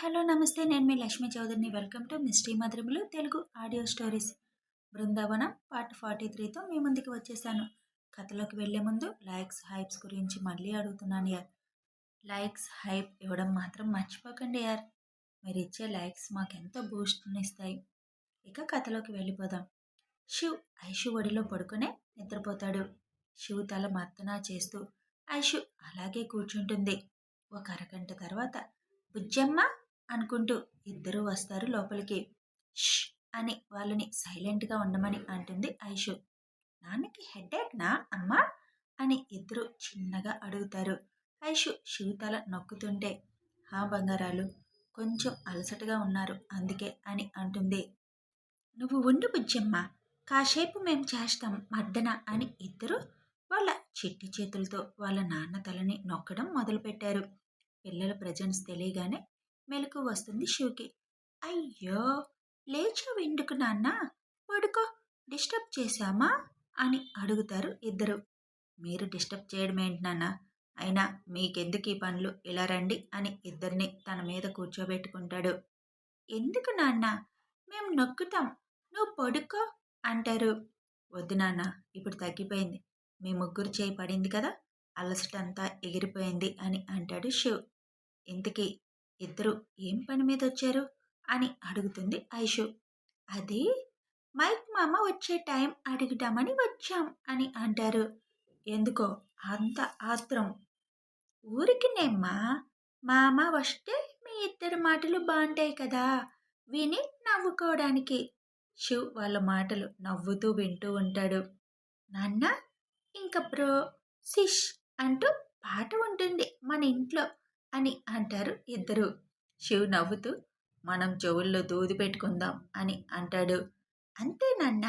Hello నమస్తే. నేను మీ లక్ష్మీ చౌదరిని. Welcome to misty మధురములు Telugu audio stories. Brindavanam part forty త్రీతో మీ ముందుకు వచ్చేసాను. కథలోకి వెళ్ళే ముందు లైక్స్ హైప్స్ గురించి మళ్ళీ అడుగుతున్నాను యార్. లైక్స్ హైప్ ఇవ్వడం మాత్రం మర్చిపోకండి యార్. మీరు ఇచ్చే లైక్స్ మాకెంతో బూస్ట్ని ఇస్తాయి ఇక కథలోకి వెళ్ళిపోదాం. శివ్ ఐషు ఒడిలో పడుకునే నిద్రపోతాడు. శివ్ తల మత్తనా చేస్తూ ఐషు అలాగే కూర్చుంటుంది. ఒక అరగంట తర్వాత బుజ్జమ్మ అనుకుంటూ ఇద్దరూ వస్తారు లోపలికి. ష్ అని వాళ్ళని సైలెంట్గా ఉండమని అంటుంది ఐషు. నాన్నకి హెడేక్నా అమ్మా? అని ఇద్దరు చిన్నగా అడుగుతారు. ఐషు శివతల నొక్కుతుంటే హా బంగారాలు కొంచెం అలసటగా ఉన్నారు అందుకే అని అంటుంది. నువ్వు ఉండు బుజ్జమ్మ కాసేపు మేము చేస్తాం మడ్డన అని ఇద్దరు వాళ్ళ చిట్టి చేతులతో వాళ్ళ నాన్న తలని నొక్కడం మొదలుపెట్టారు. పిల్లల ప్రజెన్స్ తెలియగానే మెలకు వస్తుంది శివకి. అయ్యో! లేచావు ఎందుకు నాన్న? పడుకో డిస్టర్బ్ చేశామా? అని అడుగుతారు ఇద్దరు. మీరు డిస్టర్బ్ చేయడం ఏంటి నాన్న? అయినా మీకెందుకు ఈ పనులు? ఇలా రండి అని ఇద్దరిని తన మీద కూర్చోబెట్టుకుంటాడు. ఎందుకు నాన్న? మేము నొక్కుతాం. నువ్వు పడుకో అంటారు. వద్దు నాన్న ఇప్పుడు తగ్గిపోయింది. మీ ముగ్గురు చేయి పడింది కదా? అలసటంతా ఎగిరిపోయింది అని అంటాడు శివ్. ఇంతకీ ఇద్దరు ఏం పని మీద వచ్చారు? అని అడుగుతుంది ఐషు. అది మైక్ మామ వచ్చే టైం అడుగుదామని వచ్చాం అని అంటారు. ఎందుకో? అంత ఆత్రం. ఊరికి నేమ్మా మామ వస్తే మీ ఇద్దరు మాటలు బాగుంటాయి కదా? విని నవ్వుకోవడానికి. శివ్ వాళ్ళ మాటలు నవ్వుతూ వింటూ ఉంటాడు. నాన్న ఇంకా బ్రో సిష్ అంటూ పాట ఉంటుంది మన ఇంట్లో. అని అంటారు ఇద్దరు. శివ్ నవ్వుతూ మనం చెవుల్లో దూది పెట్టుకుందాం అని అంటాడు. అంతేనన్న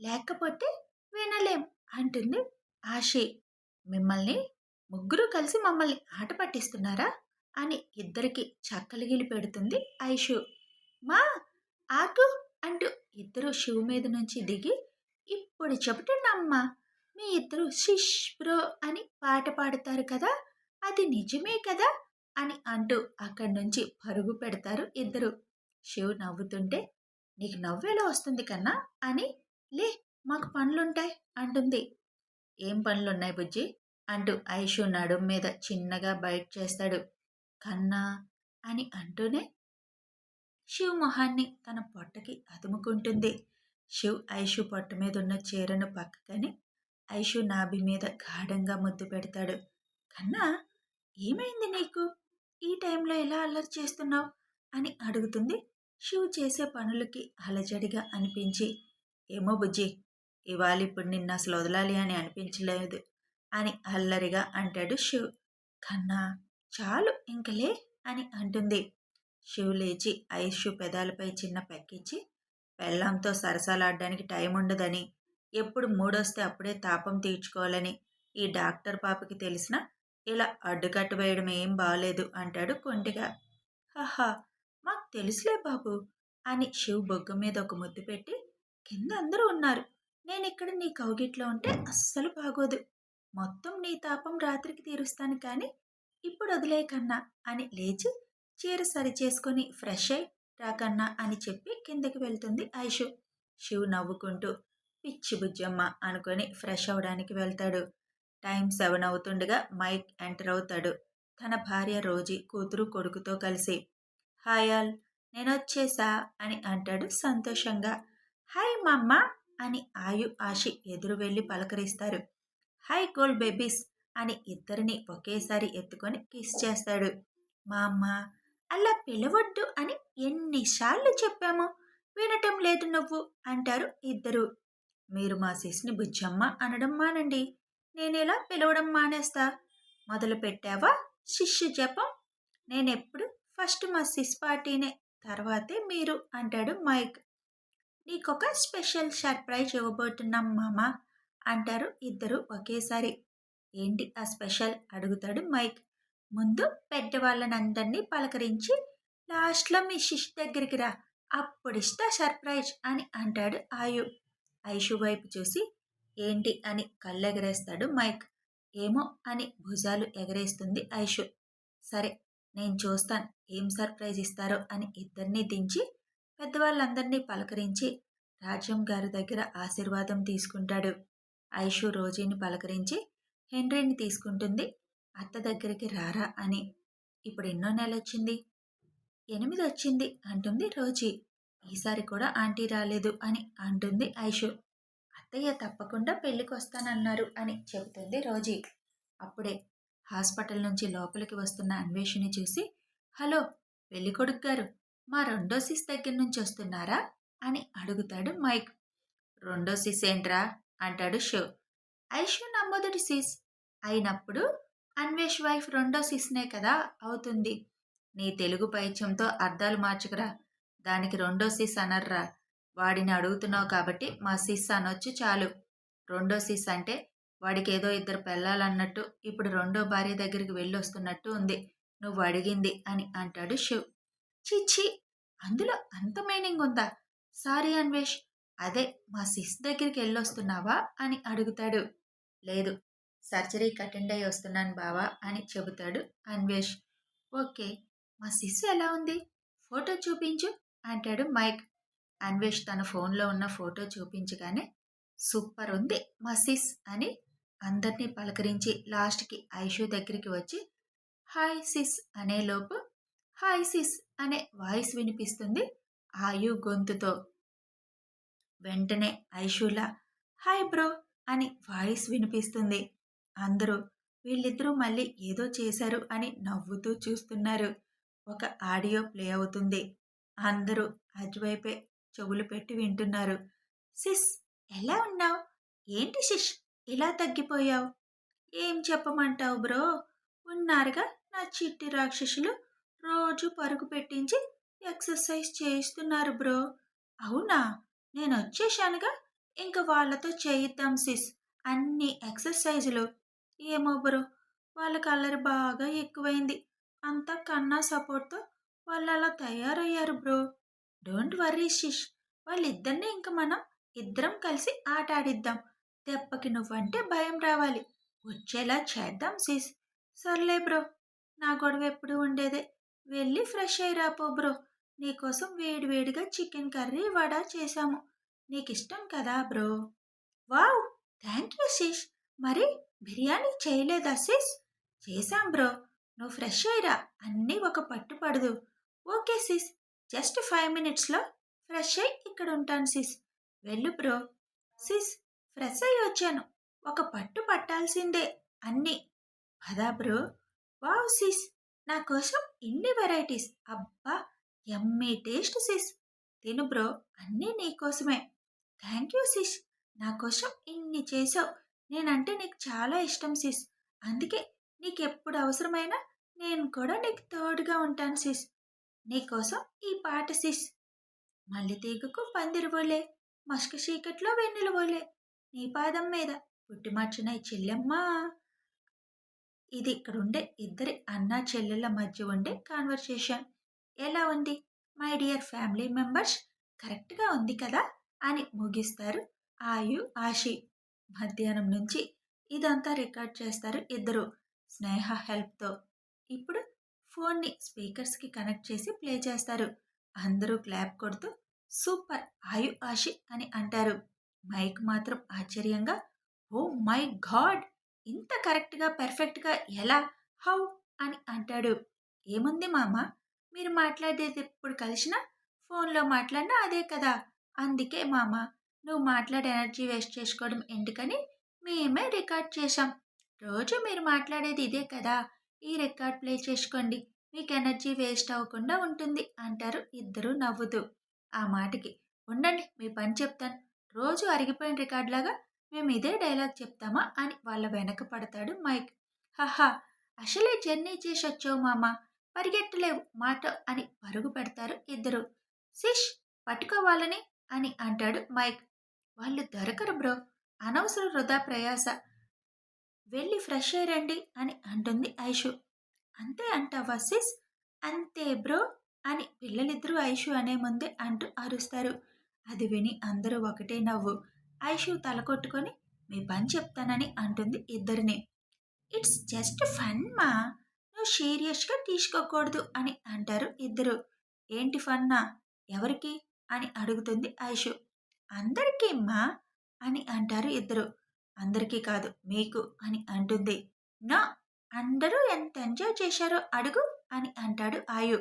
లేకపోతే వినలేం అంటుంది ఆశి. మిమ్మల్ని ముగ్గురు కలిసి మమ్మల్ని ఆట పట్టిస్తున్నారా? అని ఇద్దరికి చక్కలిగిలి పెడుతుంది ఐషు. మా ఆకు అంటూ ఇద్దరు శివు మీద నుంచి దిగి ఇప్పుడు చెబుతున్నమ్మా మీ ఇద్దరు శిష్ బ్రో అని పాట పాడతారు కదా అది నిజమే కదా? అని అంటూ అక్కడి నుంచి పరుగు పెడతారు ఇద్దరు. శివ్ నవ్వుతుంటే నీకు నవ్వేలా వస్తుంది కన్నా? అని లే మాకు పనులుంటాయి అంటుంది. ఏం పనులున్నాయి బుజ్జి? అంటూ ఐషు నడుం మీద చిన్నగా బయట చేస్తాడు. కన్నా? అని అంటూనే శివ్ మొహాన్ని తన పొట్టకి అదుముకుంటుంది శివ్ ఐషు పొట్ట మీద ఉన్న చీరను పక్కకని ఐషు నాభి మీద గాఢంగా ముద్దు పెడతాడు. కన్నా ఏమైంది నీకు? ఈ టైంలో ఎలా అల్లరి చేస్తున్నావు? అని అడుగుతుంది. శివ్ చేసే పనులకి అలజడిగా అనిపించి ఏమో బుజ్జి ఇవాళ ఇప్పుడు నిన్న అసలు వదలాలి అని అనిపించలేదు అని అల్లరిగా అంటాడు శివ్ కన్నా చాలు ఇంకలే అని అంటుంది. శివ్ లేచి ఐషు పెదాలపై చిన్న పెక్కించి పెళ్ళంతో సరసాలాడడానికి టైం ఉండదని ఎప్పుడు మూడొస్తే అప్పుడే తాపం తీర్చుకోవాలని ఈ డాక్టర్ పాపకి తెలిసిన ఇలా అడ్డుకట్టు వేయడం ఏం బాగాలేదు అంటాడు కొంటిగా. హహా మాకు తెలుసులే బాబు అని శివ్ బొగ్గ మీద ఒక ముద్దు పెట్టి కింద అందరూ ఉన్నారు. నేను ఇక్కడ నీ కౌగిట్లో ఉంటే అస్సలు బాగోదు. మొత్తం నీ తాపం రాత్రికి తీరుస్తాను కానీ ఇప్పుడు వదిలే కన్నా అని లేచి చీర సరి చేసుకొని ఫ్రెష్ అయి రాకన్నా అని చెప్పి కిందకి వెళ్తుంది ఐషు. శివ్ నవ్వుకుంటూ పిచ్చి బుజ్జమ్మ అనుకొని ఫ్రెష్ అవడానికి వెళ్తాడు. టైం సెవెన్ అవుతుండగా మైక్ ఎంటర్ అవుతాడు. తన భార్య రోజీ కూతురు కొడుకుతో కలిసి హాయ్ ఆల్ నేను వచ్చేసా? అని అంటాడు సంతోషంగా. హాయ్ మమ్మ అని ఆయు ఆశి ఎదురు వెళ్ళి పలకరిస్తారు. హాయ్ గోల్డ్ బేబీస్ అని ఇద్దరిని ఒకేసారి ఎత్తుకొని కిస్ చేస్తాడు. మా అమ్మ అలా పిలవద్దు అని ఎన్నిసార్లు చెప్పాము? వినటం లేదు నువ్వు అంటారు ఇద్దరు. మీరు మా సిస్ని బుజ్జమ్మ అనడం మానండి. నేనెలా పిలవడం మానేస్తా? మొదలు పెట్టావా? శిష్యు జపం? నేనెప్పుడు ఫస్ట్ మా సిస్ పార్టీనే తర్వాతే మీరు అంటాడు మైక్. నీకొక స్పెషల్ సర్ప్రైజ్ ఇవ్వబోతున్నాం మామ అంటారు ఇద్దరు ఒకేసారి. ఏంటి ఆ స్పెషల్? అడుగుతాడు మైక్. ముందు పెద్దవాళ్ళనందరినీ పలకరించి లాస్ట్లో మీ శిష్ దగ్గరికి రా అప్పుడిస్తా సర్ప్రైజ్ అని అంటాడు ఆయు. ఐషు వైపు చూసి ఏంటి అని కళ్ళెగరేస్తాడు మైక్. ఏమో అని భుజాలు ఎగరేస్తుంది ఐషు. సరే నేను చూస్తాను ఏం సర్ప్రైజ్ ఇస్తారో అని ఇద్దరిని దించి పెద్దవాళ్ళందరినీ పలకరించి రాజ్యం గారి దగ్గర ఆశీర్వాదం తీసుకుంటాడు. ఐషు రోజీని పలకరించి హెన్రీని తీసుకుంటుంది అత్త దగ్గరికి రారా అని. ఇప్పుడు ఎన్నో నెల వచ్చింది ఎనిమిది వచ్చింది అంటుంది రోజీ. ఈసారి కూడా ఆంటీ రాలేదు అని అంటుంది ఐషు. అత్తయ్య తప్పకుండా పెళ్ళికి వస్తానన్నారు అని చెబుతుంది రోజీ. అప్పుడే హాస్పిటల్ నుంచి లోపలికి వస్తున్న అన్వేషిని చూసి హలో పెళ్ళి కొడుకు గారు మా రెండో సిస్ దగ్గర నుంచి వస్తున్నారా? అని అడుగుతాడు మైక్. రెండో సిస్ ఏంట్రా? అంటాడు షో. ఐషు నా మొదటి సిస్. అయినప్పుడు అన్వేష్ వైఫ్ రెండో సిస్నే కదా అవుతుంది. నీ తెలుగు పైత్యంతో అర్థాలు మార్చుకురా. దానికి రెండో సిస్ అనర్రా. వాడిని అడుగుతున్నావు కాబట్టి మా సిస్ అనొచ్చు చాలు. రెండో సిస్ అంటే వాడికి ఏదో ఇద్దరు పెళ్ళాలన్నట్టు ఇప్పుడు రెండో భార్య దగ్గరికి వెళ్ళొస్తున్నట్టు ఉంది. నువ్వు అడిగింది అని అంటాడు శివ్. చిచ్చి అందులో అంత మీనింగ్ ఉందా? సారీ అన్వేష్ అదే మా సిస్ దగ్గరికి వెళ్ళొస్తున్నావా అని అడుగుతాడు. లేదు సర్జరీకి అటెండ్ అయ్యి వస్తున్నాను బావా అని చెబుతాడు అన్వేష్. ఓకే మా సిస్ ఎలా ఉంది? ఫోటో చూపించు అంటాడు మైక్. అన్వేష్ తన ఫోన్లో ఉన్న ఫోటో చూపించగానే సూపర్ ఉంది మా సిస్ అని అందరినీ పలకరించి లాస్ట్కి ఐషు దగ్గరికి వచ్చి హాయ్ సిస్ అనే లోపు హాయ్ సిస్ అనే వాయిస్ వినిపిస్తుంది ఆయు గొంతుతో. వెంటనే ఐషులా హాయ్ బ్రో అని వాయిస్ వినిపిస్తుంది. అందరూ వీళ్ళిద్దరూ మళ్ళీ ఏదో చేశారు అని నవ్వుతూ చూస్తున్నారు. ఒక ఆడియో ప్లే అవుతుంది. అందరూ అటువైపే చెవులు పెట్టి వింటున్నారు. సిస్ ఎలా ఉన్నావు? ఏంటి శిష్ ఇలా తగ్గిపోయావు? ఏం చెప్పమంటావు బ్రో? ఉన్నారుగా నా చిట్టి రాక్షసులు. రోజు పరుగు పెట్టించి ఎక్సర్సైజ్ చేయిస్తున్నారు బ్రో. అవునా? నేను వచ్చేసానుగా ఇంక వాళ్ళతో చేయిద్దాం సిస్. అన్ని ఎక్సర్సైజులు. ఏమో బ్రో వాళ్ళ కలర్ బాగా ఎక్కువైంది. అంతా కన్నా సపోర్ట్తో వాళ్ళు అలా తయారయ్యారు బ్రో. Don't worry శిష్. వాళ్ళిద్దరినీ ఇంక మనం ఇద్దరం కలిసి ఆట ఆడిద్దాం దెబ్బకి నువ్వంటే భయం రావాలి. వచ్చేలా చేద్దాం సిస్ సర్లే బ్రో నా గొడవ ఎప్పుడు ఉండేదే? వెళ్ళి ఫ్రెష్ అయి రాపో బ్రో. నీకోసం వేడివేడిగా చికెన్ కర్రీ వడ చేశాము. నీకు ఇష్టం కదా బ్రో? వావ్! Thank you శిష్. మరి బిర్యానీ చేయలేదా సిస్ చేశాం బ్రో. నువ్వు ఫ్రెష్ అయ్యిరా అన్నీ ఒక పట్టు పడదు. ఓకే సిస్ జస్ట్ ఫైవ్ మినిట్స్లో ఫ్రెష్ అయ్యి ఇక్కడ ఉంటాను సిస్. వెళ్ళు బ్రో. సిస్ ఫ్రెష్ అయ్యి వచ్చాను. ఒక పట్టు పట్టాల్సిందే అన్నీ. పదా బ్రో. Wow sys. నా కోసం ఇన్ని వెరైటీస్. అబ్బా ఎమ్మీ టేస్ట్ సిస్. తిను బ్రో అన్నీ నీకోసమే థ్యాంక్ యూ సిస్. నా కోసం ఇన్ని చేసావు. నేనంటే నీకు చాలా ఇష్టం సిస్. అందుకే నీకు ఎప్పుడు అవసరమైనా నేను కూడా నీకు తోడుగా ఉంటాను సిస్. నీకోసం ఈ పాట సిస్. మల్లి తీగకు పందిరివోలే మస్క చీకట్లో వెన్నెలవోలే నీ పాదం మీద పుట్టిమర్చిన చెల్లెమ్మ చెల్లెమ్మా. ఇది ఇక్కడ ఉండే ఇద్దరి అన్న చెల్లెళ్ళ మధ్య ఉండే కాన్వర్సేషన్ ఎలా ఉంది? మై డియర్ ఫ్యామిలీ మెంబర్స్ కరెక్ట్గా ఉంది కదా? అని ముగిస్తారు ఆయు ఆషి మధ్యాహ్నం నుంచి ఇదంతా రికార్డ్ చేస్తారు ఇద్దరు స్నేహ హెల్ప్తో ఇప్పుడు ఫోన్ని స్పీకర్స్కి కనెక్ట్ చేసి ప్లే చేస్తారు. అందరూ క్లాప్ కొడుతూ సూపర్! ఆయు ఆషి అని అంటారు. మైక్ మాత్రం ఆశ్చర్యంగా ఓ మై గాడ్! ఇంత కరెక్ట్గా పర్ఫెక్ట్గా ఎలా హౌ? అని అంటాడు. ఏముంది మామ? మీరు మాట్లాడేది ఎప్పుడు కలిసినా ఫోన్లో మాట్లాడినా అదే కదా! అందుకే మామ నువ్వు మాట్లాడే ఎనర్జీ వేస్ట్ చేసుకోవడం ఎందుకని మేమే రికార్డ్ చేశాం. రోజు మీరు మాట్లాడేది ఇదే కదా! ఈ రికార్డ్ ప్లే చేసుకోండి. మీకు ఎనర్జీ వేస్ట్ అవ్వకుండా ఉంటుంది అంటారు. ఇద్దరు నవ్వుతూ. ఆ మాటకి ఉండండి మీ పని చెప్తాను. రోజు అరిగిపోయిన రికార్డ్ లాగా మేము ఇదే డైలాగ్ చెప్తామా? అని వాళ్ళ వెనక పడతాడు మైక్. హహా అసలే జర్నీ చేసి వచ్చావు మామ? పరిగెట్టలేవు మాట అని పరుగు పెడతారు ఇద్దరు. సిష్ పట్టుకోవాలని అని అంటాడు మైక్. వాళ్ళు దొరకరు బ్రో. అనవసర వృధా ప్రయాస. వెళ్ళి ఫ్రెష్ అయ్యండి అని అంటుంది ఐషు. అంతే అంటావా సిస్? అంతే బ్రో అని పిల్లలిద్దరూ ఐషు అనే ముందే అంటూ అరుస్తారు. అది విని అందరూ ఒకటే నవ్వు. ఐషు తల కొట్టుకొని మీ పని చెప్తానని అంటుంది ఇద్దరిని. ఇట్స్ జస్ట్ ఫన్ మా. నువ్వు నువ్వు సీరియస్గా తీసుకోకూడదు అని అంటారు ఇద్దరు. ఏంటి ఫన్నా? ఎవరికి? అని అడుగుతుంది ఐషు. అందరికీ మా అని అంటారు ఇద్దరు. అందరికీ కాదు మీకు అని అంటుంది. నా అందరూ ఎంత ఎంజాయ్ చేశారో అడుగు అని అంటాడు ఆయు.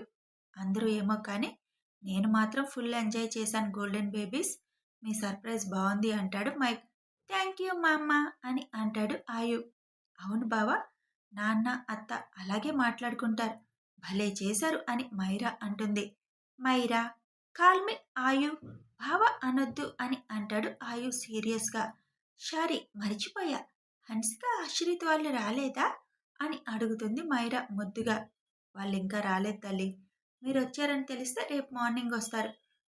అందరూ ఏమో కానీ నేను మాత్రం ఫుల్ ఎంజాయ్ చేశాను గోల్డెన్ బేబీస్ మీ సర్ప్రైజ్ బాగుంది అంటాడు మైక్. థ్యాంక్ యూ మా అమ్మ అని అంటాడు ఆయు. అవును బావా నాన్న అత్త అలాగే మాట్లాడుకుంటారు. భలే చేశారు అని మైరా అంటుంది. మైరా కాల్మి ఆయు. బావ అనొద్దు అని అంటాడు ఆయు సీరియస్గా. షారీ మర్చిపోయా. హన్సిక ఆశ్రిత్ వాళ్ళు రాలేదా? అని అడుగుతుంది మైరా ముద్దుగా. వాళ్ళు ఇంకా రాలేదు తల్లి. మీరు వచ్చారని తెలిస్తే రేపు మార్నింగ్ వస్తారు.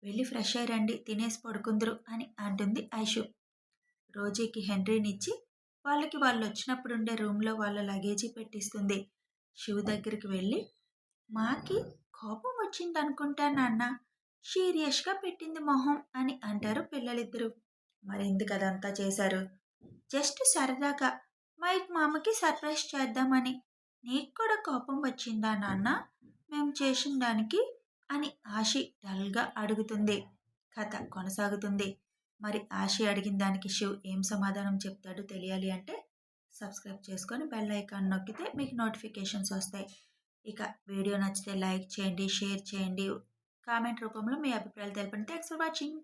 వెళ్ళి ఫ్రెష్ అయ్యి తినేసి పడుకుందరు అని అంటుంది ఐషు. రోజీకి హెన్రీనిచ్చి వాళ్ళకి వాళ్ళు వచ్చినప్పుడు ఉండే రూమ్లో వాళ్ళ లగేజీ పెట్టిస్తుంది. శివ దగ్గరికి వెళ్ళి మాకి కోపం వచ్చింది అనుకుంటా నాన్న. సీరియస్గా పెట్టింది మొహం అని అంటారు పిల్లలిద్దరూ. మరి ఎందుకు అదంతా చేశారు? జస్ట్ సరదాగా మైక్ మామకి సర్ప్రైజ్ చేద్దామని. నీకు కూడా కోపం వచ్చిందా నాన్న? మేము చేసిన దానికి అని ఆశి డల్గా అడుగుతుంది. కథ కొనసాగుతుంది. మరి ఆశి అడిగిన దానికి శివ్ ఏం సమాధానం చెప్తాడో తెలియాలి అంటే సబ్స్క్రైబ్ చేసుకొని బెల్ ఐకాన్ నొక్కితే మీకు నోటిఫికేషన్స్ వస్తాయి. ఇక వీడియో నచ్చితే లైక్ చేయండి షేర్ చేయండి. కామెంట్ రూపంలో మీ అభిప్రాయాలు తెలపండి. Thanks for watching